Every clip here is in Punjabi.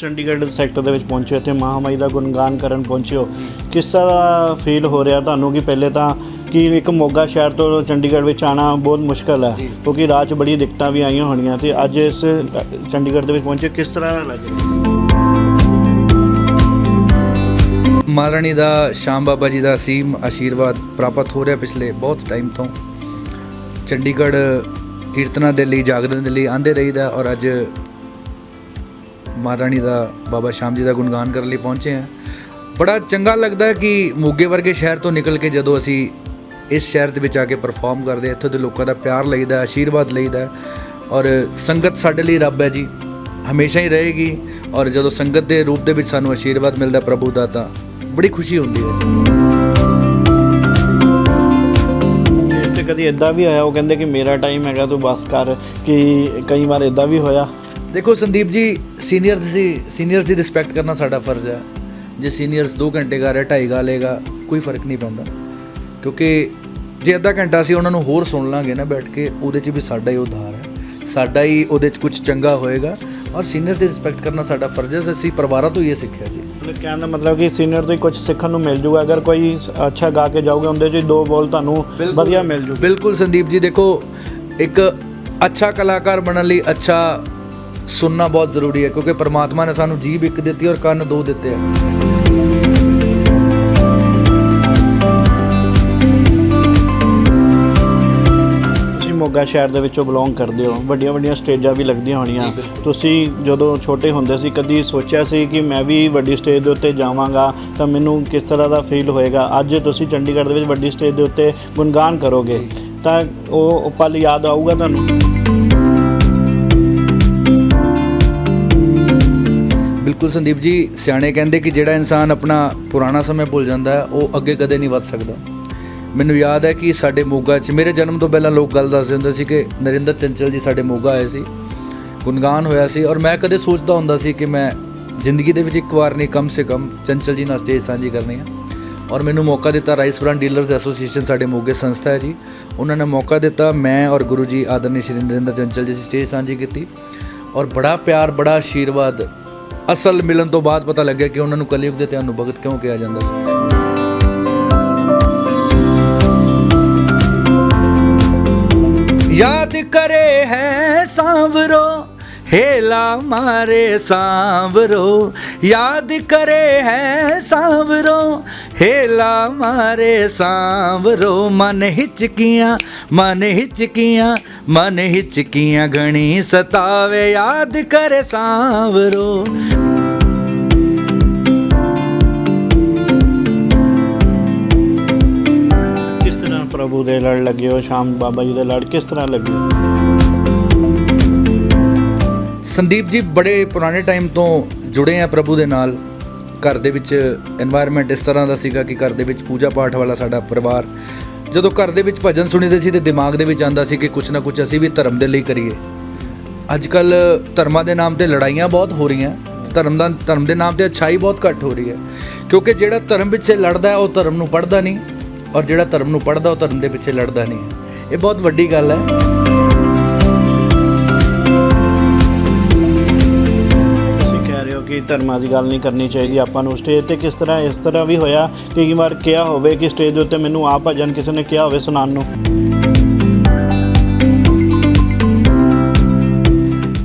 ਚੰਡੀਗੜ੍ਹ ਸੈਕਟਰ ਦੇ ਵਿੱਚ ਪਹੁੰਚੇ ਤੇ ਮਹਾਮਾਈ ਦਾ ਗੁਣਗਾਨ ਕਰਨ ਪਹੁੰਚੇ ਹੋ। ਕਿਸ ਤਰ੍ਹਾਂ ਫੀਲ ਹੋ ਰਿਹਾ ਤੁਹਾਨੂੰ ਕਿ ਪਹਿਲੇ ਤਾਂ ਕਿ ਇੱਕ ਮੋਗਾ ਸ਼ਹਿਰ ਤੋਂ ਚੰਡੀਗੜ੍ਹ ਵਿੱਚ ਆਣਾ ਬਹੁਤ ਮੁਸ਼ਕਲ ਹੈ ਕਿਉਂਕਿ ਰਾਹ 'ਚ ਬੜੀ ਦਿੱਕਤਾਂ ਵੀ ਆਈਆਂ ਹੋਣੀਆਂ ਤੇ ਅੱਜ ਇਸ ਚੰਡੀਗੜ੍ਹ ਦੇ ਵਿੱਚ ਪਹੁੰਚੇ ਕਿਸ ਤਰ੍ਹਾਂ ਦਾ ਲੱਗ ਰਿਹਾ? ਮਹਾਰਾਣੀ ਦਾ ਸ਼ਾਮ ਬਾਬਾ ਜੀ ਦਾ ਅਸੀਮ ਆਸ਼ੀਰਵਾਦ ਪ੍ਰਾਪਤ ਹੋ ਰਿਹਾ ਪਿਛਲੇ ਬਹੁਤ ਟਾਈਮ ਤੋਂ। ਚੰਡੀਗੜ੍ਹ ਕੀਰਤਨਾਂ ਦੇ ਲਈ ਜਾਗਰਣ ਦੇ ਲਈ ਆਂਦੇ ਰਹੀਦਾ ਔਰ ਅੱਜ ਮਹਾਰਾਣੀ ਦਾ ਬਾਬਾ ਸ਼ਾਮ ਜੀ ਦਾ ਗੁਣਗਾਨ ਕਰਨ ਲਈ ਪਹੁੰਚੇ ਹਾਂ। ਬੜਾ ਚੰਗਾ ਲੱਗਦਾ ਕਿ ਮੋਗੇ ਵਰਗੇ ਸ਼ਹਿਰ ਤੋਂ ਨਿਕਲ ਕੇ ਜਦੋਂ ਅਸੀਂ ਇਸ ਸ਼ਹਿਰ ਦੇ ਵਿੱਚ ਆ ਕੇ ਪਰਫਾਰਮ ਕਰਦੇ ਇੱਥੋਂ ਦੇ ਲੋਕਾਂ ਦਾ ਪਿਆਰ ਲਈਦਾ ਆਸ਼ੀਰਵਾਦ ਲਈਦਾ ਔਰ ਸੰਗਤ ਸਾਡੇ ਲਈ ਰੱਬ ਹੈ ਜੀ। ਹਮੇਸ਼ਾ ਹੀ ਰਹੇਗੀ ਔਰ ਜਦੋਂ ਸੰਗਤ ਦੇ ਰੂਪ ਦੇ ਵਿੱਚ ਸਾਨੂੰ ਆਸ਼ੀਰਵਾਦ ਮਿਲਦਾ ਪ੍ਰਭੂ ਦਾ ਤਾਂ ਬੜੀ ਖੁਸ਼ੀ ਹੁੰਦੀ ਹੈ ਜੀ। ਤੇ ਕਦੀ ਇਦਾਂ ਵੀ ਹੋਇਆ, ਉਹ ਕਹਿੰਦੇ ਕਿ ਮੇਰਾ ਟਾਈਮ ਹੈਗਾ, ਤੂੰ ਬਸ ਕਰ, ਕਿ ਕਈ ਵਾਰ ਇਦਾਂ ਵੀ ਹੋਇਆ। ਦੇਖੋ ਸੰਦੀਪ ਜੀ ਸੀਨੀਅਰ ਸੀ ਸੀਨੀਅਰਸ ਦੀ ਰਿਸਪੈਕਟ ਕਰਨਾ ਸਾਡਾ ਫਰਜ਼ ਹੈ। ਜੇ ਸੀਨੀਅਰਸ 2 ਘੰਟੇ ਗਾ ਰਿਹਾ 2.5 ਗਾ ਲੇਗਾ ਕੋਈ ਫ਼ਰਕ ਨਹੀਂ ਪੈਂਦਾ। ਕਿਉਂਕਿ ਜੇ ਅੱਧਾ ਘੰਟਾ ਅਸੀਂ ਉਹਨਾਂ ਨੂੰ ਹੋਰ ਸੁਣ ਲਾਂਗੇ ਨਾ ਬੈਠ ਕੇ ਉਹਦੇ 'ਚ ਵੀ ਸਾਡਾ ਹੀ ਉਧਾਰ ਹੈ। ਸਾਡਾ ਹੀ ਉਹਦੇ 'ਚ ਕੁਝ ਚੰਗਾ ਹੋਏਗਾ। ਔਰ ਸੀਨੀਅਰ ਦੀ ਰਿਸਪੈਕਟ ਕਰਨਾ ਸਾਡਾ ਫਰਜ਼ ਹੈ ਅਸੀਂ ਪਰਿਵਾਰਾਂ ਤੋਂ ਹੀ ਇਹ ਸਿੱਖਿਆ ਜੀ। ਮਤਲਬ ਕਹਿਣ ਦਾ ਮਤਲਬ ਕਿ ਸੀਨੀਅਰ ਤੋਂ ਹੀ ਕੁਝ ਸਿੱਖਣ ਨੂੰ ਮਿਲ ਜੂਗਾ। ਅਗਰ ਕੋਈ ਸ- ਅੱਛਾ ਗਾ ਕੇ ਜਾਓਗੇ ਉਹਦੇ 'ਚ ਦੋ ਬੋਲ ਤੁਹਾਨੂੰ ਵਧੀਆ ਮਿਲ ਜੂ ਬਿਲਕੁਲ ਸੰਦੀਪ ਜੀ ਦੇਖੋ ਇੱਕ ਅੱਛਾ ਕਲਾਕਾਰ ਬਣਨ ਲਈ ਅੱਛਾ ਸੁਣਨਾ ਬਹੁਤ ਜ਼ਰੂਰੀ ਹੈ ਕਿਉਂਕਿ ਪ੍ਰਮਾਤਮਾ ਨੇ ਸਾਨੂੰ ਜੀਭ ਇੱਕ ਦਿੱਤੀ ਔਰ ਕੰਨ ਦੋ ਦਿੱਤੇ ਆ। ਤੁਸੀਂ ਮੋਗਾ ਸ਼ਹਿਰ ਦੇ ਵਿੱਚੋਂ ਬਿਲੋਂਗ ਕਰਦੇ ਹੋ ਵੱਡੀਆਂ ਵੱਡੀਆਂ ਸਟੇਜਾਂ ਵੀ ਲੱਗਦੀਆਂ ਹੋਣੀਆਂ। ਤੁਸੀਂ ਜਦੋਂ ਛੋਟੇ ਹੁੰਦੇ ਸੀ ਕਦੀ ਸੋਚਿਆ ਸੀ ਕਿ ਮੈਂ ਵੀ ਵੱਡੀ ਸਟੇਜ ਦੇ ਉੱਤੇ ਜਾਵਾਂਗਾ ਤਾਂ ਮੈਨੂੰ ਕਿਸ ਤਰ੍ਹਾਂ ਦਾ ਫੀਲ ਹੋਏਗਾ? ਅੱਜ ਤੁਸੀਂ ਚੰਡੀਗੜ੍ਹ ਦੇ ਵਿੱਚ ਵੱਡੀ ਸਟੇਜ ਦੇ ਉੱਤੇ ਗੁਣਗਾਨ ਕਰੋਗੇ ਤਾਂ ਉਹ ਪਲ ਯਾਦ ਆਊਗਾ ਤੁਹਾਨੂੰ? ਬਿਲਕੁਲ ਸੰਦੀਪ ਜੀ, ਸਿਆਣੇ ਕਹਿੰਦੇ ਕਿ ਜਿਹੜਾ ਇਨਸਾਨ ਆਪਣਾ ਪੁਰਾਣਾ ਸਮੇਂ ਭੁੱਲ ਜਾਂਦਾ ਹੈ, ਉਹ ਅੱਗੇ ਕਦੇ ਨਹੀਂ ਵੱਧ ਸਕਦਾ। ਮੈਨੂੰ ਯਾਦ ਹੈ ਕਿ ਸਾਡੇ ਮੋਗਾ 'ਚ, ਮੇਰੇ ਜਨਮ ਤੋਂ ਪਹਿਲਾਂ ਲੋਕ ਗੱਲ ਦੱਸਦੇ ਹੁੰਦੇ ਸੀ ਕਿ ਨਰਿੰਦਰ ਚੰਚਲ ਜੀ ਸਾਡੇ ਮੋਗਾ ਆਏ ਸੀ, ਗੁਣਗਾਨ ਹੋਇਆ ਸੀ ਔਰ ਮੈਂ ਕਦੇ ਸੋਚਦਾ ਹੁੰਦਾ ਸੀ ਕਿ ਮੈਂ ਜ਼ਿੰਦਗੀ ਦੇ ਵਿੱਚ ਇੱਕ ਵਾਰ ਨਹੀਂ, ਕਮ ਸੇ ਕਮ ਚੰਚਲ ਜੀ ਨਾਲ ਸਟੇਜ ਸਾਂਝੀ ਕਰਨੀ ਹੈ। ਔਰ ਮੈਨੂੰ ਮੌਕਾ ਦਿੱਤਾ ਰਾਈਸ ਬ੍ਰਾਂਡ ਡੀਲਰਸ ਐਸੋਸੀਏਸ਼ਨ ਸਾਡੇ ਮੋਗੇ ਸੰਸਥਾ ਹੈ ਜੀ। ਉਹਨਾਂ ਨੇ ਮੌਕਾ ਦਿੱਤਾ, ਮੈਂ ਔਰ ਗੁਰੂ ਜੀ ਆਦਰਨੀ ਸ਼੍ਰੀ ਨਰਿੰਦਰ ਚੰਚਲ ਜੀ ਦੀ ਸਟੇਜ ਸਾਂਝੀ ਕੀਤੀ। ਔਰ ਬੜਾ ਪਿਆਰ, ਬੜਾ ਆਸ਼ੀਰਵਾਦ ਅਸਲ ਮਿਲਣ ਤੋਂ ਬਾਅਦ ਪਤਾ ਲੱਗਿਆ ਕਿ ਉਹਨਾਂ ਨੂੰ ਕਲਯੁਗ ਦੇ ਧਿਆਨ ਨੂੰ ਭਗਤ ਕਿਉਂ ਕਿਹਾ ਜਾਂਦਾ ਸੀ याद करे है सांवरो हेला मारे सांवरो याद करे है सांवरो ਹੇਲਾ ਮਾਰੇ ਸਾਂਵਰੋ ਮਨ ਹਿਚਕੀਆਂ ਮਨ ਹਿਚਕੀਆਂ ਮਨ ਹਿਚਕੀਆਂ ਗਣੀ ਸਤਾਵੇ ਯਾਦ ਕਰੇ ਸਾਂਵਰੋ। ਕਿਸ ਤਰ੍ਹਾਂ ਪ੍ਰਭੂ ਦੇ ਲੜ ਲੱਗੇ ਹੋ? ਸ਼ਾਮ ਬਾਬਾ ਜੀ ਦੇ ਲੜ ਕਿਸ ਤਰ੍ਹਾਂ ਲੱਗੇ ਸੰਦੀਪ ਜੀ ਬੜੇ ਪੁਰਾਣੇ ਟਾਈਮ ਤੋਂ ਜੁੜੇ ਆ ਪ੍ਰਭੂ ਦੇ ਨਾਲ। ਘਰ ਦੇ ਵਿੱਚ এনवायरमेंट ਇਸ ਤਰ੍ਹਾਂ ਦਾ ਸੀਗਾ ਕਿ ਘਰ ਦੇ ਵਿੱਚ ਪੂਜਾ ਪਾਠ ਵਾਲਾ ਸਾਡਾ ਪਰਿਵਾਰ, ਜਦੋਂ ਘਰ ਦੇ ਵਿੱਚ ਭਜਨ ਸੁਣੀਦੇ ਸੀ ਤੇ ਦਿਮਾਗ ਦੇ ਵਿੱਚ ਆਂਦਾ ਸੀ ਕਿ ਕੁਛ ਨਾ ਕੁਛ ਅਸੀਂ ਵੀ ਧਰਮ ਦੇ ਲਈ ਕਰੀਏ। ਅੱਜ ਕੱਲ ਧਰਮਾਂ ਦੇ ਨਾਮ ਤੇ ਲੜਾਈਆਂ ਬਹੁਤ ਹੋ ਰਹੀਆਂ, ਧਰਮ ਦਾ, ਧਰਮ ਦੇ ਨਾਮ ਤੇ ਅਛਾਈ ਬਹੁਤ ਘੱਟ ਹੋ ਰਹੀ ਹੈ, ਕਿਉਂਕਿ ਜਿਹੜਾ ਧਰਮ ਪਿੱਛੇ ਲੜਦਾ ਹੈ, ਉਹ ਧਰਮ ਨੂੰ ਪੜਦਾ ਨਹੀਂ ਔਰ ਜਿਹੜਾ ਧਰਮ ਨੂੰ ਪੜਦਾ ਉਹ ਧਰਮ ਦੇ ਪਿੱਛੇ ਲੜਦਾ ਨਹੀਂ ਇਹ ਬਹੁਤ ਵੱਡੀ ਗੱਲ ਹੈ। ਕਿ ਧਰਮਾਂ ਦੀ ਗੱਲ ਨਹੀਂ ਕਰਨੀ ਚਾਹੀਦੀ, ਆਪਾਂ ਨੂੰ ਸਟੇਜ ਤੇ ਕਿਸ ਤਰ੍ਹਾਂ, ਇਸ ਤਰ੍ਹਾਂ ਵੀ ਹੋਇਆ ਕਈ ਵਾਰ ਕਿਹਾ ਹੋਵੇ ਕਿ ਸਟੇਜ ਦੇ ਉੱਤੇ ਮੈਨੂੰ ਆ ਭਜਨ ਕਿਸੇ ਨੇ ਕਿਹਾ ਹੋਵੇ ਸੁਣਾਉਣ ਨੂੰ।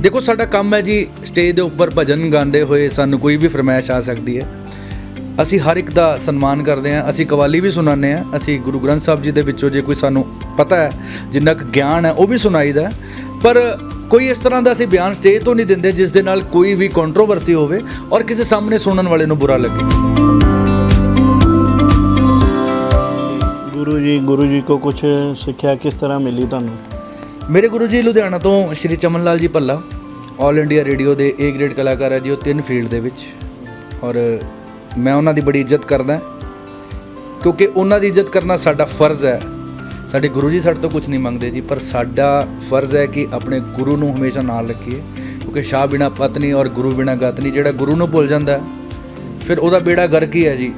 ਦੇਖੋ, ਸਾਡਾ ਕੰਮ ਹੈ ਜੀ ਸਟੇਜ ਦੇ ਉੱਪਰ ਭਜਨ ਗਾਉਂਦੇ ਹੋਏ ਸਾਨੂੰ ਕੋਈ ਵੀ ਫਰਮਾਇਸ਼ ਆ ਸਕਦੀ ਹੈ। ਅਸੀਂ ਹਰ ਇੱਕ ਦਾ ਸਨਮਾਨ ਕਰਦੇ ਹਾਂ, ਅਸੀਂ ਕਵਾਲੀ ਵੀ ਸੁਣਾਉਂਦੇ ਹਾਂ। ਅਸੀਂ ਗੁਰੂ ਗ੍ਰੰਥ ਸਾਹਿਬ ਜੀ ਦੇ ਵਿੱਚੋਂ ਜੇ ਕੋਈ ਸਾਨੂੰ ਪਤਾ ਹੈ, ਜਿੰਨਾ ਕੁ ਗਿਆਨ ਹੈ, ਉਹ ਵੀ ਸੁਣਾਈਦਾ ਪਰ ਕੋਈ ਇਸ ਤਰ੍ਹਾਂ ਦਾ ਅਸੀਂ ਬਿਆਨ ਸਟੇਜ ਤੋਂ ਨਹੀਂ ਦਿੰਦੇ ਜਿਸ ਦੇ ਨਾਲ ਕੋਈ ਵੀ ਕੰਟਰੋਵਰਸੀ ਹੋਵੇ ਔਰ ਕਿਸੇ ਸਾਹਮਣੇ ਸੁਣਨ ਵਾਲੇ ਨੂੰ ਬੁਰਾ ਲੱਗੇ। ਗੁਰੂ ਜੀ ਗੁਰੂ ਜੀ ਕੋ ਕੁਝ ਸਿੱਖਿਆ ਕਿਸ ਤਰ੍ਹਾਂ ਮਿਲੀ ਤੁਹਾਨੂੰ? ਮੇਰੇ ਗੁਰੂ ਜੀ ਲੁਧਿਆਣਾ ਤੋਂ ਸ਼੍ਰੀ ਚਮਨ ਲਾਲ ਜੀ ਭੱਲਾ 올 ਇੰਡੀਆ ਰੇਡੀਓ ਦੇ ਏ ਗ੍ਰੇਡ ਕਲਾਕਾਰ ਹੈ ਜੀ ਉਹ ਤਿੰਨ ਫੀਲਡ ਦੇ ਵਿੱਚ। ਔਰ ਮੈਂ ਉਹਨਾਂ ਦੀ ਬੜੀ ਇੱਜ਼ਤ ਕਰਦਾ ਕਿਉਂਕਿ ਉਹਨਾਂ ਦੀ ਇੱਜ਼ਤ ਕਰਨਾ ਸਾਡਾ ਫਰਜ਼ ਹੈ। ਸਾਡੇ ਗੁਰੂ ਜੀ ਸਾਡੇ ਤੋਂ ਕੁਝ ਨਹੀਂ ਮੰਗਦੇ ਜੀ, ਪਰ ਸਾਡਾ ਫਰਜ਼ ਹੈ ਕਿ ਆਪਣੇ ਗੁਰੂ ਨੂੰ ਹਮੇਸ਼ਾ ਨਾਲ ਰੱਖੀਏ, ਕਿਉਂਕਿ ਸ਼ਾਹ ਬਿਨਾ ਪਤਨੀ ਔਰ ਗੁਰੂ ਬਿਨਾ ਗਤ ਨਹੀਂ, ਜਿਹੜਾ ਗੁਰੂ ਨੂੰ ਭੁੱਲ ਜਾਂਦਾ ਫਿਰ ਉਹਦਾ ਬੇੜਾ ਗਰਕ ਹੀ ਹੈ ਜੀ?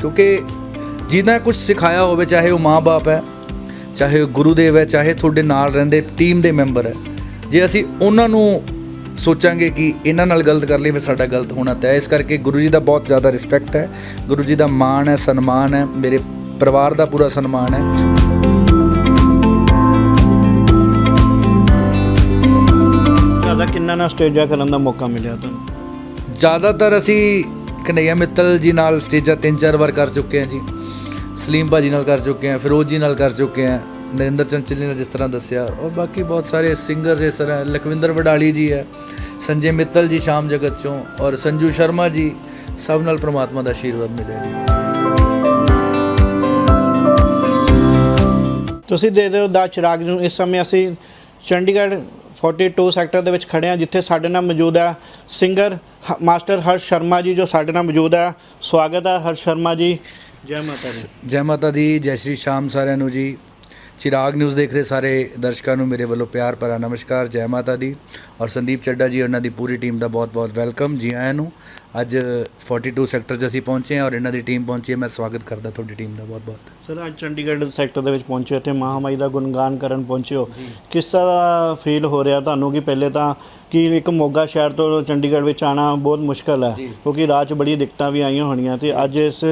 ਕਿਉਂਕਿ ਜਿਹਨਾਂ ਕੁਝ ਸਿਖਾਇਆ ਹੋਵੇ, ਚਾਹੇ ਉਹ ਮਾਂ-ਬਾਪ ਹੈ, ਚਾਹੇ ਉਹ ਗੁਰੂਦੇਵ ਹੈ, ਚਾਹੇ ਤੁਹਾਡੇ ਨਾਲ ਰਹਿੰਦੇ ਟੀਮ ਦੇ ਮੈਂਬਰ ਹੈ, ਜੇ ਅਸੀਂ ਉਹਨਾਂ ਨੂੰ ਸੋਚਾਂਗੇ ਕਿ ਇਹਨਾਂ ਨਾਲ ਗਲਤ ਕਰ ਲਈ, ਫਿਰ ਸਾਡਾ ਗਲਤ ਹੋਣਾ ਤੈਅ ਇਸ ਕਰਕੇ ਗੁਰੂ ਜੀ ਦਾ ਬਹੁਤ ਜ਼ਿਆਦਾ ਰਿਸਪੈਕਟ ਹੈ, ਗੁਰੂ ਜੀ ਦਾ ਮਾਣ ਹੈ, ਸਨਮਾਨ ਹੈ, ਮੇਰੇ ਪਰਿਵਾਰ ਦਾ ਪੂਰਾ ਸਨਮਾਨ ਹੈ। ਕਿੰਨਾ ਨਾ ਸਟੇਜਾਂ ਕਰਨ ਦਾ ਮੌਕਾ ਮਿਲਿਆ ਤੁਹਾਨੂੰ? ਜ਼ਿਆਦਾਤਰ ਅਸੀਂ ਕਨਈਆ ਮਿੱਤਲ ਜੀ ਨਾਲ ਸਟੇਜਾਂ ਤਿੰਨ ਚਾਰ ਵਾਰ ਕਰ ਚੁੱਕੇ ਹਾਂ ਜੀ। ਸਲੀਮ ਭਾਜੀ ਨਾਲ ਕਰ ਚੁੱਕੇ ਹਾਂ ਫਿਰੋਜ਼ ਜੀ ਨਾਲ ਕਰ ਚੁੱਕੇ ਹਾਂ ਨਰਿੰਦਰ ਚੰਚਲ ਜੀ ਨੇ ਜਿਸ ਤਰ੍ਹਾਂ ਦੱਸਿਆ ਔਰ ਬਾਕੀ ਬਹੁਤ ਸਾਰੇ ਸਿੰਗਰਸ ਇਸ ਤਰ੍ਹਾਂ ਲਖਵਿੰਦਰ ਵਡਾਲੀ ਜੀ ਹੈ ਸੰਜੇ ਮਿੱਤਲ ਜੀ ਸ਼ਾਮ ਜਗਤ ਚੋਂ ਔਰ ਸੰਜੂ ਸ਼ਰਮਾ ਜੀ ਸਭ ਨਾਲ ਪ੍ਰਮਾਤਮਾ ਦਾ ਆਸ਼ੀਰਵਾਦ ਮਿਲਿਆ ਜੀ। ਤੁਸੀਂ ਦੇ ਦਿਓ ਦਾ ਚਿਰਾਗ ਨੂੰ ਇਸ ਸਮੇਂ ਅਸੀਂ ਚੰਡੀਗੜ੍ਹ 42 ਸੈਕਟਰ ਦੇ ਵਿੱਚ ਖੜੇ ਹਾਂ, ਜਿੱਥੇ ਸਾਡੇ ਨਾਲ ਮੌਜੂਦ ਹੈ ਸਿੰਗਰ ਹ- ਮਾਸਟਰ ਹਰਸ਼ ਸ਼ਰਮਾ ਜੀ, ਜੋ ਸਾਡੇ ਨਾਲ ਮੌਜੂਦ ਹੈ। ਸਵਾਗਤ ਹੈ ਹਰਸ਼ ਸ਼ਰਮਾ ਜੀ। ਜੈ ਮਾਤਾ ਦੀ। ਜੈ ਮਾਤਾ ਦੀ, ਜੈ ਸ਼੍ਰੀ ਸ਼ਾਮ ਸਾਰਿਆਂ ਨੂੰ ਜੀ। ਚਿਰਾਗ ਨਿਊਜ਼ ਦੇਖ ਰਹੇ ਸਾਰੇ ਦਰਸ਼ਕਾਂ ਨੂੰ ਮੇਰੇ ਵੱਲੋਂ ਪਿਆਰ ਭਰਾ ਨਮਸਕਾਰ, ਜੈ ਮਾਤਾ ਦੀ। ਔਰ ਸੰਦੀਪ ਚੱਡਾ ਜੀ, ਉਹਨਾਂ ਦੀ ਪੂਰੀ ਟੀਮ ਦਾ ਬਹੁਤ-ਬਹੁਤ ਵੈਲਕਮ। ਜੀ ਆਇਆਂ ਨੂੰ। ਅੱਜ 42 ਸੈਕਟਰ 'ਚ ਅਸੀਂ ਪਹੁੰਚੇ ਹਾਂ ਔਰ ਇਹਨਾਂ ਦੀ ਟੀਮ ਪਹੁੰਚੀ ਹੈ। ਮੈਂ ਸਵਾਗਤ ਕਰਦਾ ਤੁਹਾਡੀ ਟੀਮ ਦਾ ਬਹੁਤ-ਬਹੁਤ। ਸਰ ਅੱਜ ਚੰਡੀਗੜ੍ਹ ਸੈਕਟਰ ਦੇ ਵਿੱਚ ਪਹੁੰਚੇ ਤੇ ਮਹਾਮਾਈ ਦਾ ਗੁਣਗਾਨ ਕਰਨ ਪਹੁੰਚੇ ਹੋ। ਕਿਸ ਤਰ੍ਹਾਂ ਫੀਲ ਹੋ ਰਿਹਾ ਤੁਹਾਨੂੰ ਕਿ ਪਹਿਲੇ ਤਾਂ ਕਿ ਇੱਕ ਮੋਗਾ ਸ਼ਹਿਰ ਤੋਂ ਚੰਡੀਗੜ੍ਹ ਵਿੱਚ ਆਣਾ ਬਹੁਤ ਮੁਸ਼ਕਲ ਹੈ। ਕਿਉਂਕਿ ਰਾਹ 'ਚ ਬੜੀ ਦਿੱਕਤਾਂ ਵੀ ਆਈਆਂ ਹੋਣੀਆਂ ਤੇ ਅੱਜ ਇਸ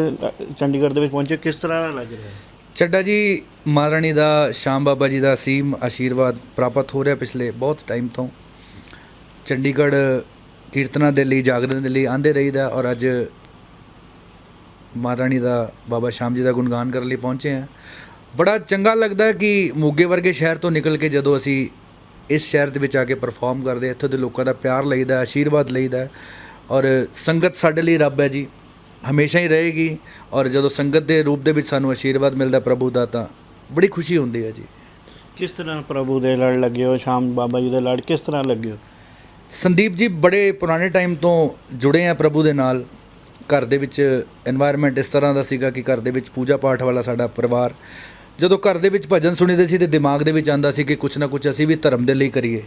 ਚੰਡੀਗੜ੍ਹ ਦੇ ਵਿੱਚ ਪਹੁੰਚੇ ਕਿਸ ਤਰ੍ਹਾਂ ਦਾ ਲੱਗ ਰਿਹਾ ਚੱਡਾ ਜੀ ਮਾਂ ਰਾਣੀ ਦਾ ਸ਼ਾਮ ਬਾਬਾ ਜੀ ਦਾ ਅਸੀਮ ਆਸ਼ੀਰਵਾਦ ਪ੍ਰਾਪਤ ਹੋ ਰਿਹਾ ਪਿਛਲੇ ਬਹੁਤ ਟਾਈਮ ਤੋਂ। ਚੰਡੀਗੜ੍ਹ ਕੀਰਤਨਾਂ ਦੇ ਲਈ ਜਾਗਰਣ ਦੇ ਲਈ ਆਂਦੇ ਰਹੀਦਾ ਔਰ ਅੱਜ ਮਹਾਰਾਣੀ ਦਾ ਬਾਬਾ ਸ਼ਾਮ ਜੀ ਦਾ ਗੁਣਗਾਨ ਕਰਨ ਲਈ ਪਹੁੰਚੇ ਹਾਂ। ਬੜਾ ਚੰਗਾ ਲੱਗਦਾ ਕਿ ਮੋਗੇ ਵਰਗੇ ਸ਼ਹਿਰ ਤੋਂ ਨਿਕਲ ਕੇ ਜਦੋਂ ਅਸੀਂ ਇਸ ਸ਼ਹਿਰ ਦੇ ਵਿੱਚ ਆ ਕੇ ਪਰਫਾਰਮ ਕਰਦੇ ਇੱਥੋਂ ਦੇ ਲੋਕਾਂ ਦਾ ਪਿਆਰ ਲਈਦਾ ਹੈ, ਆਸ਼ੀਰਵਾਦ ਲਈਦਾ ਹੈ ਔਰ ਸੰਗਤ ਸਾਡੇ ਲਈ ਰੱਬ ਹੈ ਜੀ ਹਮੇਸ਼ਾ ਹੀ ਰਹੇਗੀ ਔਰ ਜਦੋਂ ਸੰਗਤ ਦੇ ਰੂਪ ਦੇ ਵਿੱਚ ਸਾਨੂੰ ਆਸ਼ੀਰਵਾਦ ਮਿਲਦਾ ਪ੍ਰਭੂ ਦਾ ਤਾਂ ਬੜੀ ਖੁਸ਼ੀ ਹੁੰਦੀ ਹੈ ਜੀ। ਕਿਸ ਤਰ੍ਹਾਂ ਪ੍ਰਭੂ ਦੇ ਲੜ ਲੱਗੇ ਹੋ? ਸ਼ਾਮ ਬਾਬਾ ਜੀ ਦੇ ਲੜ ਕਿਸ ਤਰ੍ਹਾਂ ਲੱਗੇ ਹੋ? ਸੰਦੀਪ ਜੀ, ਬੜੇ ਪੁਰਾਣੇ ਟਾਈਮ ਤੋਂ ਜੁੜੇ ਆ ਪ੍ਰਭੂ ਦੇ ਨਾਲ। ਘਰ ਦੇ ਵਿੱਚ এনवायरमेंट ਇਸ ਤਰ੍ਹਾਂ ਦਾ ਸੀਗਾ ਕਿ ਘਰ ਦੇ ਵਿੱਚ ਪੂਜਾ ਪਾਠ ਵਾਲਾ ਸਾਡਾ ਪਰਿਵਾਰ। ਜਦੋਂ ਘਰ ਦੇ ਵਿੱਚ ਭਜਨ ਸੁਣੀਦੇ ਸੀ ਤੇ ਦਿਮਾਗ ਦੇ ਵਿੱਚ ਆਂਦਾ ਸੀ ਕਿ ਕੁਝ ਨਾ ਕੁਝ ਅਸੀਂ ਵੀ ਧਰਮ ਦੇ ਲਈ ਕਰੀਏ।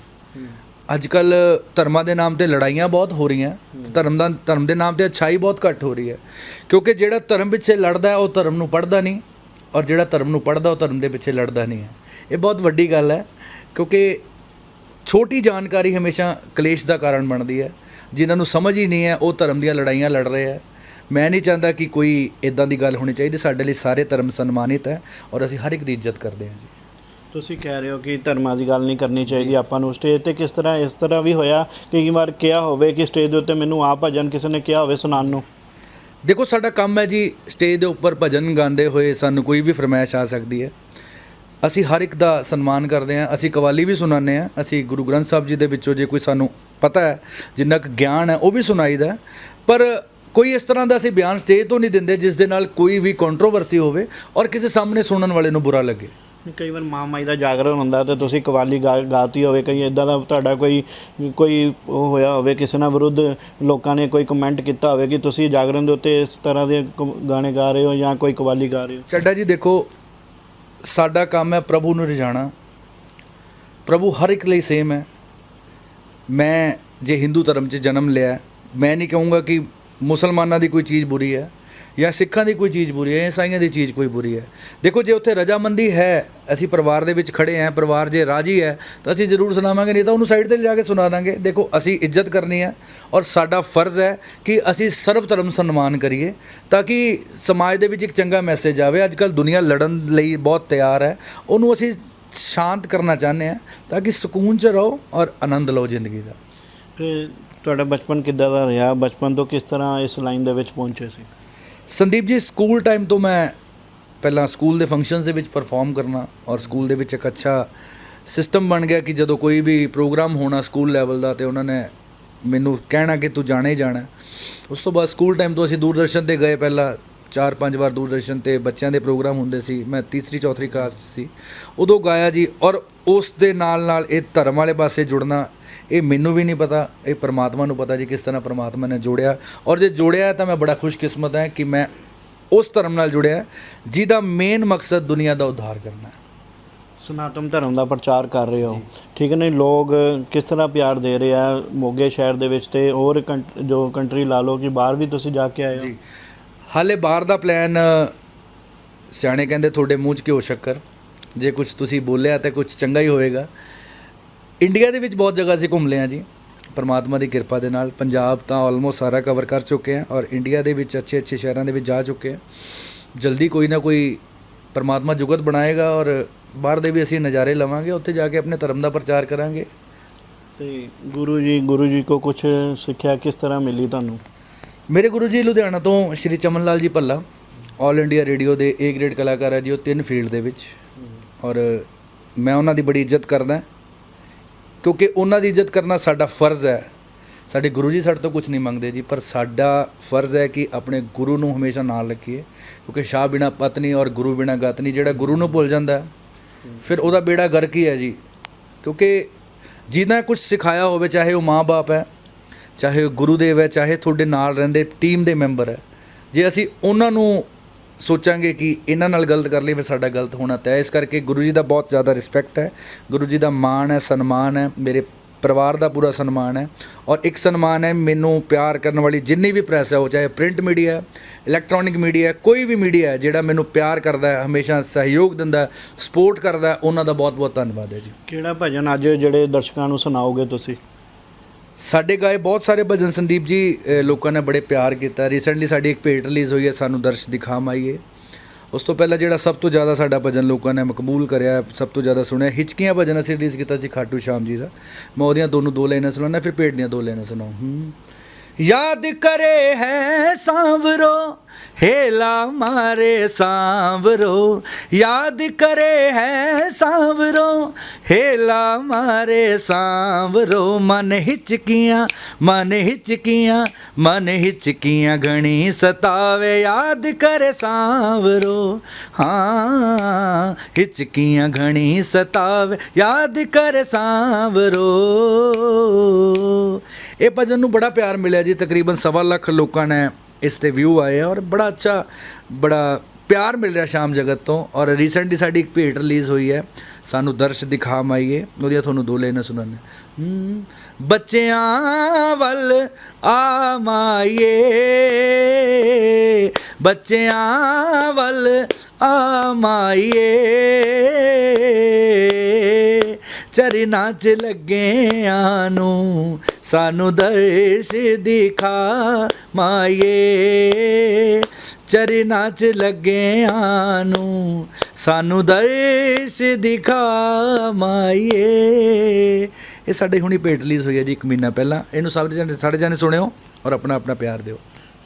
ਅੱਜ ਕੱਲ ਧਰਮਾਂ ਦੇ ਨਾਮ ਤੇ ਲੜਾਈਆਂ ਬਹੁਤ ਹੋ ਰਹੀਆਂ। ਧਰਮ ਦਾ, ਧਰਮ ਦੇ ਨਾਮ ਤੇ ਅਛਾਈ ਬਹੁਤ ਘੱਟ ਹੋ ਰਹੀ ਹੈ। ਕਿਉਂਕਿ ਜਿਹੜਾ ਧਰਮ ਪਿੱਛੇ ਲੜਦਾ ਉਹ ਧਰਮ ਨੂੰ ਪੜਦਾ ਨਹੀਂ। ਔਰ ਜਿਹੜਾ ਧਰਮ ਨੂੰ ਪੜਦਾ ਉਹ ਧਰਮ ਦੇ ਪਿੱਛੇ ਲੜਦਾ ਨਹੀਂ ਹੈ। ਇਹ ਬਹੁਤ ਵੱਡੀ ਗੱਲ ਹੈ। ਕਿਉਂਕਿ ਛੋਟੀ ਜਾਣਕਾਰੀ ਹਮੇਸ਼ਾ ਕਲੇਸ਼ ਦਾ ਕਾਰਨ ਬਣਦੀ ਹੈ। ਜਿਨ੍ਹਾਂ ਨੂੰ ਸਮਝ ਹੀ ਨਹੀਂ ਹੈ ਉਹ ਧਰਮ ਦੀਆਂ ਲੜਾਈਆਂ ਲੜ ਰਹੇ ਹੈ। ਮੈਂ ਨਹੀਂ ਚਾਹੁੰਦਾ ਕਿ ਕੋਈ ਇਦਾਂ ਦੀ ਗੱਲ ਹੋਣੀ ਚਾਹੀਦੀ। ਸਾਡੇ ਲਈ ਸਾਰੇ ਧਰਮ ਸਨਮਾਨਿਤ ਹੈ ਔਰ ਅਸੀਂ ਹਰ ਇੱਕ ਦੀ ਇੱਜ਼ਤ ਕਰਦੇ ਹਾਂ ਜੀ। ਤੁਸੀਂ ਕਹਿ ਰਹੇ ਹੋ ਕਿ ਧਰਮਾਂ ਦੀ ਗੱਲ ਨਹੀਂ ਕਰਨੀ ਚਾਹੀਦੀ ਆਪਾਂ ਨੂੰ। ਸਟੇਜ ਤੇ ਕਿਸ ਤਰ੍ਹਾਂ ਇਸ ਤਰ੍ਹਾਂ ਵੀ ਹੋਇਆ ਕਿ ਕਈ ਵਾਰ ਕਿਹਾ ਹੋਵੇ ਕਿ ਸਟੇਜ ਦੇ ਉੱਤੇ ਮੈਨੂੰ ਆ ਭਜਨ ਕਿਸੇ ਨੇ ਕਿਹਾ ਹੋਵੇ ਸੁਣਾਉਣ ਨੂੰ। ਦੇਖੋ ਸਾਡਾ ਕੰਮ ਹੈ ਜੀ ਸਟੇਜ ਦੇ ਉੱਪਰ ਭਜਨ ਗਾਉਂਦੇ ਹੋਏ ਸਾਨੂੰ ਕੋਈ ਵੀ ਫਰਮਾਇਸ਼ ਆ ਸਕਦੀ ਹੈ। ਅਸੀਂ ਹਰ ਇੱਕ ਦਾ ਸਨਮਾਨ ਕਰਦੇ ਹਾਂ ਅਸੀਂ ਕਵਾਲੀ ਵੀ ਸੁਣਾਉਂਦੇ ਹਾਂ ਅਸੀਂ ਗੁਰੂ ਗ੍ਰੰਥ ਸਾਹਿਬ ਜੀ ਦੇ ਵਿੱਚੋਂ ਜੇ ਕੋਈ ਸਾਨੂੰ ਪਤਾ ਹੈ ਜਿੰਨਾ ਕੁ ਗਿਆਨ ਹੈ ਉਹ ਵੀ ਸੁਣਾਈਦਾ। ਪਰ ਕੋਈ ਇਸ ਤਰ੍ਹਾਂ ਦਾ ਅਸੀਂ ਬਿਆਨ ਸਟੇਜ ਤੋਂ ਨਹੀਂ ਦਿੰਦੇ ਜਿਸ ਦੇ ਨਾਲ ਕੋਈ ਵੀ ਕੰਟਰੋਵਰਸੀ ਹੋਵੇ ਔਰ ਕਿਸੇ ਸਾਹਮਣੇ ਸੁਣਨ ਵਾਲੇ ਨੂੰ ਬੁਰਾ ਲੱਗੇ ਕਈ ਵਾਰ ਮਾਂ ਮਾਈ ਦਾ ਜਾਗਰਣ ਹੁੰਦਾ ਤੇ ਤੁਸੀਂ ਕਵਾਲੀ ਗਾਤੀ ਹੋਵੇ ਕਈ ਇਦਾਂ ਦਾ ਤੁਹਾਡਾ ਕੋਈ ਕੋਈ ਉਹ ਹੋਇਆ ਹੋਵੇ ਕਿਸੇ ਨਾਲ ਵਿਰੁੱਧ ਲੋਕਾਂ ਨੇ ਕੋਈ ਕਮੈਂਟ ਕੀਤਾ ਹੋਵੇ ਕਿ ਤੁਸੀਂ ਜਾਗਰਣ ਦੇ ਉੱਤੇ ਇਸ ਤਰ੍ਹਾਂ ਦੇ ਗਾਣੇ ਗਾ ਰਹੇ ਹੋ ਜਾਂ ਕੋਈ ਕਵਾਲੀ ਗਾ ਰਹੇ ਹੋ ਚੱਡਾ ਜੀ ਦੇਖੋ ਸਾਡਾ ਕੰਮ ਹੈ ਪ੍ਰਭੂ ਨੂੰ ਰਿਝਾਣਾ ਪ੍ਰਭੂ ਹਰ ਇੱਕ ਲਈ ਸੇਮ ਹੈ। ਮੈਂ ਜੇ ਹਿੰਦੂ ਧਰਮ 'ਚ ਜਨਮ ਲਿਆ, ਮੈਂ ਨਹੀਂ ਕਹੂੰਗਾ ਕਿ ਮੁਸਲਮਾਨਾਂ ਦੀ ਕੋਈ ਚੀਜ਼ ਬੁਰੀ ਹੈ। ਜਾਂ ਸਿੱਖਾਂ ਦੀ ਕੋਈ ਚੀਜ਼ ਬੁਰੀ ਹੈ ਜਾਂ ਈਸਾਈਆਂ ਦੀ ਚੀਜ਼ ਕੋਈ ਬੁਰੀ ਹੈ। ਦੇਖੋ, ਜੇ ਉੱਥੇ ਰਜਾਮੰਦੀ ਹੈ, ਅਸੀਂ ਪਰਿਵਾਰ ਦੇ ਵਿੱਚ ਖੜੇ ਹਾਂ, ਪਰਿਵਾਰ ਜੇ ਰਾਜੀ ਹੈ, ਤਾਂ ਅਸੀਂ ਜ਼ਰੂਰ ਸੁਣਾਵਾਂਗੇ, ਨਹੀਂ ਤਾਂ ਉਹਨੂੰ ਸਾਈਡ ਤੇ ਲਿਜਾ ਕੇ ਸੁਣਾ ਦਾਂਗੇ। ਦੇਖੋ, ਅਸੀਂ ਇੱਜ਼ਤ ਕਰਨੀ ਹੈ ਔਰ ਸਾਡਾ ਫਰਜ਼ ਹੈ ਕਿ ਅਸੀਂ ਸਰਵ ਧਰਮ ਸਨਮਾਨ ਕਰੀਏ ਤਾਂ ਕਿ ਸਮਾਜ ਦੇ ਵਿੱਚ ਇੱਕ ਚੰਗਾ ਮੈਸੇਜ ਆਵੇ। ਅੱਜ ਕੱਲ ਦੁਨੀਆ ਲੜਨ ਲਈ ਬਹੁਤ ਤਿਆਰ ਹੈ। ਉਹਨੂੰ ਅਸੀਂ ਸ਼ਾਂਤ ਕਰਨਾ ਚਾਹੁੰਦੇ ਹਾਂ ਤਾਂ ਕਿ ਸਕੂਨ 'ਚ ਰਹੋ ਔਰ ਆਨੰਦ ਲਓ ਜ਼ਿੰਦਗੀ ਦਾ। ਤੇ ਤੁਹਾਡਾ ਬਚਪਨ ਕਿੱਦਾਂ ਦਾ ਰਿਹਾ? ਬਚਪਨ ਤੋਂ ਕਿਸ ਤਰ੍ਹਾਂ ਇਸ ਲਾਈਨ ਦੇ ਵਿੱਚ ਪਹੁੰਚੇ ਸੀ? ਸੰਦੀਪ ਜੀ, ਸਕੂਲ ਟਾਈਮ ਤੋਂ ਮੈਂ ਪਹਿਲਾਂ ਸਕੂਲ ਦੇ ਫੰਕਸ਼ਨਸ ਦੇ ਵਿੱਚ ਪਰਫਾਰਮ ਕਰਨਾ ਔਰ ਸਕੂਲ ਦੇ ਵਿੱਚ ਇੱਕ ਅੱਛਾ ਸਿਸਟਮ ਬਣ ਗਿਆ ਕਿ ਜਦੋਂ ਕੋਈ ਵੀ ਪ੍ਰੋਗਰਾਮ ਹੋਣਾ ਸਕੂਲ ਲੈਵਲ ਦਾ ਤੇ ਉਹਨਾਂ ਨੇ ਮੈਨੂੰ ਕਹਿਣਾ ਕਿ ਤੂੰ ਜਾਣਾ ਹੀ ਜਾਣਾ। ਉਸ ਤੋਂ ਬਾਅਦ ਸਕੂਲ ਟਾਈਮ ਤੋਂ ਅਸੀਂ ਦੂਰਦਰਸ਼ਨ ਤੇ ਗਏ ਪਹਿਲਾਂ, ਚਾਰ ਪੰਜ ਵਾਰ ਦੂਰਦਰਸ਼ਨ ਤੇ ਬੱਚਿਆਂ ਦੇ ਪ੍ਰੋਗਰਾਮ ਹੁੰਦੇ ਸੀ। ਮੈਂ ਤੀਸਰੀ, ਚੌਥੀ ਕਲਾਸ 'ਚ ਸੀ। ਉਦੋਂ ਗਾਇਆ ਜੀ ਔਰ ਉਸ ਦੇ ਨਾਲ ਨਾਲ ਇਹ ਧਰਮ ਵਾਲੇ ਪਾਸੇ ਜੁੜਨਾ ਇਹ ਮੈਨੂੰ ਵੀ ਨਹੀਂ ਪਤਾ ਇਹ ਪਰਮਾਤਮਾ ਨੂੰ ਪਤਾ ਜੀ ਕਿਸ ਤਰ੍ਹਾਂ ਪਰਮਾਤਮਾ ਨੇ ਜੋੜਿਆ। ਔਰ ਜੇ ਜੋੜਿਆ ਤਾਂ ਮੈਂ ਬੜਾ ਖੁਸ਼ਕਿਸਮਤ ਹਾਂ ਕਿ ਮੈਂ ਉਸ ਧਰਮ ਨਾਲ ਜੁੜਿਆ ਜਿਹਦਾ ਮੇਨ ਮਕਸਦ ਦੁਨੀਆ ਦਾ ਉਧਾਰ ਕਰਨਾ ਹੈ। ਸਨਾਤਨ ਧਰਮ ਦਾ ਪ੍ਰਚਾਰ ਕਰ ਰਹੇ ਹੋ। ਠੀਕ ਹੈ ਨਹੀਂ ਲੋਕ ਕਿਸ ਤਰ੍ਹਾਂ ਪਿਆਰ ਦੇ ਰਹੇ ਆ ਮੋਗੇ ਸ਼ਹਿਰ ਦੇ ਵਿੱਚ ਤੇ ਹੋਰ ਜੋ ਕੰਟਰੀ ਲਾ ਲਓ ਕਿ ਬਾਹਰ ਵੀ ਤੁਸੀਂ ਜਾ ਕੇ ਆਏ ਹੋ। ਹਾਲੇ ਬਾਹਰ ਦਾ ਪਲਾਨ ਸਿਆਣੇ ਕਹਿੰਦੇ ਤੁਹਾਡੇ ਮੂੰਹ 'ਚ ਘਿਓ ਸ਼ੱਕਰ। ਜੇ ਕੁਝ ਤੁਸੀਂ ਬੋਲਿਆ ਤਾਂ ਕੁਝ ਚੰਗਾ ਹੀ ਹੋਏਗਾ ਇੰਡੀਆ ਦੇ ਵਿੱਚ ਬਹੁਤ ਜਗ੍ਹਾ ਅਸੀਂ ਘੁੰਮ ਹਾਂ ਜੀ। ਪਰਮਾਤਮਾ ਦੀ ਕਿਰਪਾ ਦੇ ਨਾਲ ਪੰਜਾਬ ਤਾਂ ਆਲਮੋਸਟ ਸਾਰਾ ਕਵਰ ਕਰ ਚੁੱਕੇ ਹਾਂ ਔਰ ਇੰਡੀਆ ਦੇ ਵਿੱਚ ਅੱਛੇ ਅੱਛੇ ਸ਼ਹਿਰਾਂ ਦੇ ਵਿੱਚ ਜਾ ਚੁੱਕੇ ਹਾਂ। ਜਲਦੀ ਕੋਈ ਨਾ ਕੋਈ ਪਰਮਾਤਮਾ ਜੁਗਤ ਬਣਾਏਗਾ ਔਰ ਬਾਹਰ ਦੇ ਵੀ ਅਸੀਂ ਨਜ਼ਾਰੇ ਲਵਾਂਗੇ ਉੱਥੇ ਜਾ ਕੇ ਆਪਣੇ ਧਰਮ ਦਾ ਪ੍ਰਚਾਰ ਕਰਾਂਗੇ। ਤੇ ਗੁਰੂ ਜੀ ਗੁਰੂ ਜੀ ਕੋ ਕੁਝ ਸਿੱਖਿਆ ਕਿਸ ਤਰ੍ਹਾਂ ਮਿਲੀ ਤੁਹਾਨੂੰ? ਮੇਰੇ ਗੁਰੂ ਜੀ ਲੁਧਿਆਣਾ ਤੋਂ ਸ਼੍ਰੀ ਚਮਨ ਲਾਲ ਜੀ ਭੱਲਾ 올 ਇੰਡੀਆ ਰੇਡੀਓ ਦੇ ਏ ਗ੍ਰੇਡ ਕਲਾਕਾਰ ਹੈ ਜੀ ਉਹ ਤਿੰਨ ਫੀਲਡ ਦੇ ਵਿੱਚ। ਔਰ ਮੈਂ ਉਹਨਾਂ ਦੀ ਬੜੀ ਇੱਜ਼ਤ ਕਰਦਾ। ਕਿਉਂਕਿ ਉਹਨਾਂ ਦੀ ਇੱਜ਼ਤ ਕਰਨਾ ਸਾਡਾ ਫਰਜ਼ ਹੈ। ਸਾਡੇ ਗੁਰੂ ਜੀ ਸਾਡੇ ਤੋਂ ਕੁਝ ਨਹੀਂ ਮੰਗਦੇ ਜੀ, ਪਰ ਸਾਡਾ ਫਰਜ਼ ਹੈ ਕਿ ਆਪਣੇ ਗੁਰੂ ਨੂੰ ਹਮੇਸ਼ਾ ਨਾਲ ਰੱਖੀਏ। ਕਿਉਂਕਿ ਸ਼ਾਹ ਬਿਨਾ ਪਤਨੀ ਔਰ ਗੁਰੂ ਬਿਨਾ ਗਤ ਨਹੀਂ, ਜਿਹੜਾ ਗੁਰੂ ਨੂੰ ਭੁੱਲ ਜਾਂਦਾ ਫਿਰ ਉਹਦਾ ਬੇੜਾ ਗਰਕ ਹੀ ਹੈ ਜੀ। ਕਿਉਂਕਿ ਜਿਹਨਾਂ ਕੁਝ ਸਿਖਾਇਆ ਹੋਵੇ, ਚਾਹੇ ਉਹ ਮਾਂ-ਬਾਪ ਹੈ, ਚਾਹੇ ਉਹ ਗੁਰੂਦੇਵ ਹੈ, ਚਾਹੇ ਤੁਹਾਡੇ ਨਾਲ ਰਹਿੰਦੇ ਟੀਮ ਦੇ ਮੈਂਬਰ ਹੈ, ਜੇ ਅਸੀਂ ਉਹਨਾਂ ਨੂੰ ਸੋਚਾਂਗੇ ਕਿ ਇਹਨਾਂ ਨਾਲ ਗਲਤ ਕਰ ਲਈ ਫਿਰ ਸਾਡਾ ਗਲਤ ਹੋਣਾ ਤੈਅ ਇਸ ਕਰਕੇ ਗੁਰੂ ਜੀ ਦਾ ਬਹੁਤ ਜ਼ਿਆਦਾ ਰਿਸਪੈਕਟ ਹੈ। ਗੁਰੂ ਜੀ ਦਾ ਮਾਣ ਹੈ, ਸਨਮਾਨ ਹੈ, ਮੇਰੇ ਪਰਿਵਾਰ ਦਾ ਪੂਰਾ ਸਨਮਾਨ ਹੈ। ਔਰ ਇੱਕ ਸਨਮਾਨ ਹੈ, ਮੈਨੂੰ ਪਿਆਰ ਕਰਨ ਵਾਲੀ ਜਿੰਨੀ ਵੀ ਪ੍ਰੈਸ ਹੈ, ਉਹ ਚਾਹੇ ਪ੍ਰਿੰਟ ਮੀਡੀਆ ਇਲੈਕਟ੍ਰੋਨਿਕ ਮੀਡੀਆ ਕੋਈ ਵੀ ਮੀਡੀਆ ਹੈ, ਜਿਹੜਾ ਮੈਨੂੰ ਪਿਆਰ ਕਰਦਾ ਹੈ, ਹਮੇਸ਼ਾ ਸਹਿਯੋਗ ਦਿੰਦਾ ਸਪੋਰਟ ਕਰਦਾ ਉਹਨਾਂ ਦਾ ਬਹੁਤ ਬਹੁਤ ਧੰਨਵਾਦ ਹੈ ਜੀ। ਕਿਹੜਾ ਭਜਨ ਅੱਜ ਜਿਹੜੇ ਦਰਸ਼ਕਾਂ ਨੂੰ ਸੁਣਾਓਗੇ ਤੁਸੀਂ? ਸਾਡੇ ਗਾਏ ਬਹੁਤ ਸਾਰੇ ਭਜਨ ਸੰਦੀਪ ਜੀ ਲੋਕਾਂ ਨੇ ਬੜੇ ਪਿਆਰ ਕੀਤਾ। ਰੀਸੈਂਟਲੀ ਸਾਡੀ ਇੱਕ ਪੇਟ ਰਿਲੀਜ਼ ਹੋਈ ਹੈ, ਸਾਨੂੰ ਦਰਸ਼ ਦਿਖਾਮ ਆਈਏ ਉਸ ਤੋਂ ਪਹਿਲਾਂ ਜਿਹੜਾ ਸਭ ਤੋਂ ਜ਼ਿਆਦਾ ਸਾਡਾ ਭਜਨ ਲੋਕਾਂ ਨੇ ਮਕਬੂਲ ਕਰਿਆ, ਸਭ ਤੋਂ ਜ਼ਿਆਦਾ ਸੁਣਿਆ, ਹਿਚਕੀਆਂ ਭਜਨ ਅਸੀਂ ਰਿਲੀਜ਼ ਕੀਤਾ ਸੀ ਖਾਟੂ ਸ਼ਾਮ ਜੀ ਦਾ। ਮੈਂ ਉਹਦੀਆਂ ਦੋਨੋਂ ਦੋ ਲਾਈਨਾਂ ਸੁਣਾਉਣਾ ਫਿਰ ਪੇਟ ਦੀਆਂ ਦੋ ਲਾਈਨਾਂ ਸੁਣਾਉ ਯਾਦ ਕਰੇ ਹੈ ਸਾਵਰੋ हेला मारे सांवरो याद करे है सांवरो हेला मारे सांवरो मन हिचकियां मन हिचकियां मन हिचकियां घणी सतावे याद करे सांवरो हाँ हिचकियां घणी सतावे याद करे सांवरो ਇਹ ਭਜਨ ਨੂੰ ਬੜਾ ਪਿਆਰ ਮਿਲਿਆ ਜੀ ਤਕਰੀਬਨ ਸਵਾ ਲੱਖ ਲੋਕਾਂ ਨੇ ਇਸ ਤੇ ਵਿਊ ਆਏ ਔਰ ਬੜਾ ਅੱਛਾ, ਬੜਾ ਪਿਆਰ ਮਿਲ ਰਿਹਾ ਸ਼ਾਮ ਜਗਤ ਤੋਂ ਔਰ ਰੀਸੈਂਟਲੀ ਸਾਡੀ ਇੱਕ ਭੇਟ ਰਿਲੀਜ਼ ਹੋਈ ਹੈ। ਸਾਨੂੰ ਦਰਸ਼ ਦਿਖਾ ਮਾਈਏ ਉਹਦੀਆਂ ਤੁਹਾਨੂੰ ਦੋ ਲਾਈਨਾਂ ਸੁਣਾਉਂਦੇ ਬੱਚਿਆਂ ਵੱਲ ਆ ਮਾਈਏ ਬੱਚਿਆਂ ਵੱਲ ਆ ਮਾਈਏ ਚਰਨਾਂ 'ਚ ਲੱਗੇ ਨੂੰ ਸਾਨੂੰ ਦਰਸ਼ ਦਿਖਾ ਮਾਏ ਚਰਨਾਂ 'ਚ ਲੱਗਿਆਂ ਨੂੰ ਸਾਨੂੰ ਦਰਸ਼ ਦਿਖਾ ਮਾਏ ਇਹ ਸਾਡੇ ਹੁਣੀ ਰਿਲੀਜ਼ ਹੋਈ ਹੈ ਜੀ ਇੱਕ ਮਹੀਨਾ ਪਹਿਲਾਂ। ਇਹਨੂੰ ਸਭ ਜਾਣੇ ਸਾਡੇ ਜਾਣੇ ਸੁਣਿਓ ਔਰ ਆਪਣਾ ਆਪਣਾ ਪਿਆਰ ਦਿਓ।